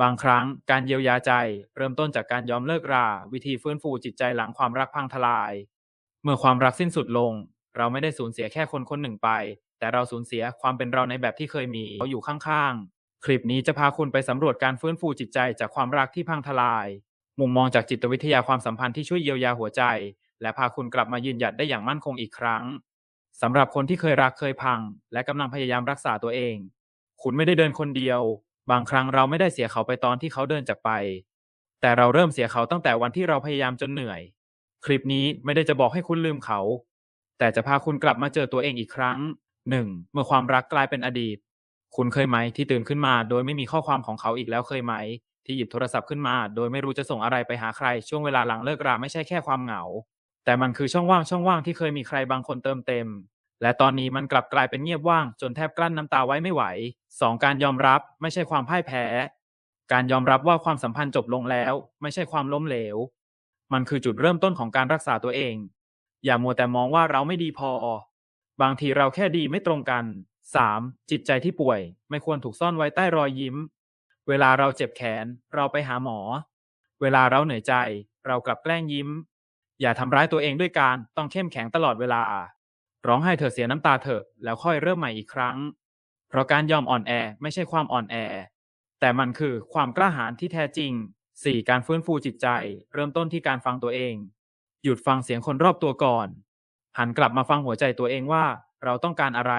บางครั้งการเยียวยาใจ เริ่มต้นจากการยอมเลิกรา วิธีฟื้นฟูจิตใจหลังความรักพังทลาย เมื่อความรักสิ้นสุดลง เราไม่ได้สูญเสียแค่คนคนหนึ่งไป แต่เราสูญเสียความเป็นเราในแบบที่เคยมีเขาอยู่ข้างๆ คลิปนี้จะพาคุณไปสำรวจการฟื้นฟูจิตใจจากความรักที่พังทลาย มุมมองจากจิตวิทยาความสัมพันธ์ที่ช่วยเยียวยาหัวใจ และพาคุณกลับมายืนหยัดได้อย่างมั่นคงอีกครั้งสำหรับคนที่เคยรักเคยพัง และกำลังพยายามรักษาตัวเอง คุณไม่ได้เดินคนเดียว บางครั้งเราไม่ได้เสียเขาไปตอนที่เขาเดินจากไป แต่เราเริ่มเสียเขาตั้งแต่วันที่เราพยายามจนเหนื่อย คลิปนี้ไม่ได้จะบอกให้คุณลืมเขา แต่จะพาคุณกลับมาเจอตัวเองอีกครั้งหนึ่งเมื่อความรักกลายเป็นอดีต คุณเคยไหมที่ตื่นขึ้นมาโดยไม่มีข้อความของเขาอีกแล้วเคยไหม ที่หยิบโทรศัพท์ขึ้นมา โดยไม่รู้จะส่งอะไรไปหาใคร ช่วงเวลาหลังเลิกราไม่ใช่แค่ความเหงา แต่มันคือช่องว่างช่องว่างที่เคยมีใครบางคนเติมเต็ม และตอนนี้มันกลับกลายเป็นเงียบว่างจนแทบกลั้นน้ำตาไว้ไม่ไหว 2. การยอมรับไม่ใช่ความพ่ายแพ้ การยอมรับว่าความสัมพันธ์จบลงแล้ว ไม่ใช่ความล้มเหลว มันคือจุดเริ่มต้นของการรักษาตัวเอง อย่ามัวแต่มองว่าเราไม่ดีพอ บางทีเราแค่ดีไม่ตรงกัน 3. จิตใจที่ป่วย ไม่ควรถูกซ่อนไว้ใต้รอยยิ้ม เวลาเราเจ็บแขน เราไปหาหมอ เวลาเราเหนื่อยใจ เรากลับแกล้งยิ้ม อย่าทำร้ายตัวเองด้วยการต้องเข้มแข็งตลอดเวลา ร้องไห้เธอเสียน้ำตาเถอะแล้วค่อยเริ่มใหม่อีกครั้ง เพราะการยอมอ่อนแอไม่ใช่ความอ่อนแอ แต่มันคือความกล้าหาญที่แท้จริง 4. การฟื้นฟูจิตใจ เริ่มต้นที่การฟังตัวเอง หยุดฟังเสียงคนรอบตัวก่อน หันกลับมาฟังหัวใจตัวเองว่า เราต้องการอะไร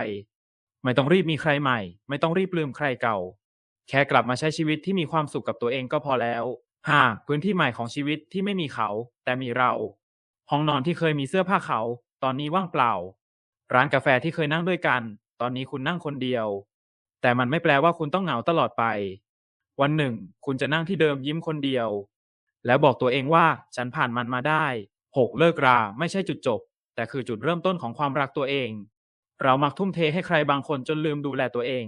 ไม่ต้องรีบมีใครใหม่ ไม่ต้องรีบลืมใครเก่า แค่กลับมาใช้ชีวิตที่มีความสุขกับตัวเองก็พอแล้ว 5. พื้นที่ใหม่ของชีวิตที่ไม่มีเขา แต่มีเรา ห้องนอนที่เคยมีเสื้อผ้าเขา ตอนนี้ว่างเปล่า ร้านกาแฟที่เคยนั่งด้วยกัน ตอนนี้คุณนั่งคนเดียว แต่มันไม่แปลว่าคุณต้องเหงาตลอดไป วันหนึ่ง คุณจะนั่งที่เดิมยิ้มคนเดียว แล้วบอกตัวเองว่าฉันผ่านมันมาได้ 6. เลิกราไม่ใช่จุดจบ แต่คือจุดเริ่มต้นของความรักตัวเอง เรามักทุ่มเทให้ใครบางคนจนลืมดูแลตัวเอง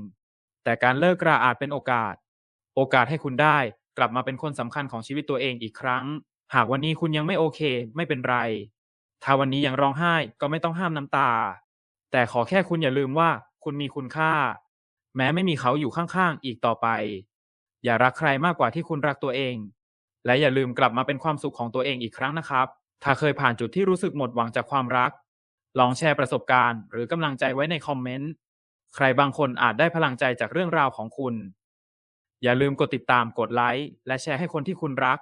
แต่การเลิกราอาจเป็นโอกาส โอกาสให้คุณได้กลับมาเป็นคนสำคัญของชีวิตตัวเองอีกครั้ง หากวันนี้คุณยังไม่โอเค ไม่เป็นไร ถ้าวันนี้ยังร้องไห้ก็ไม่ต้องห้ามน้ำตา แต่ขอแค่คุณอย่าลืมว่าคุณมีคุณค่า แม้ไม่มีเขาอยู่ข้างๆอีกต่อไป อย่ารักใครมากกว่าที่คุณรักตัวเอง และอย่าลืมกลับมาเป็นความสุขของตัวเองอีกครั้งนะครับ ถ้าเคยผ่านจุดที่รู้สึกหมดหวังจากความรัก ลองแชร์ประสบการณ์ หรือกำลังใจไว้ในคอมเมนต์ใครบางคนอาจได้พลังใจจากเรื่องราวของคุณ อย่าลืมกดติดตามกดไลค์และแชร์ให้คนที่คุณรัก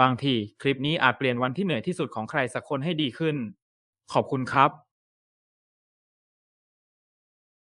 บางทีคลิปนี้อาจเปลี่ยนวันที่เหนื่อยที่สุดของใครสักคนให้ดีขึ้น ขอบคุณครับ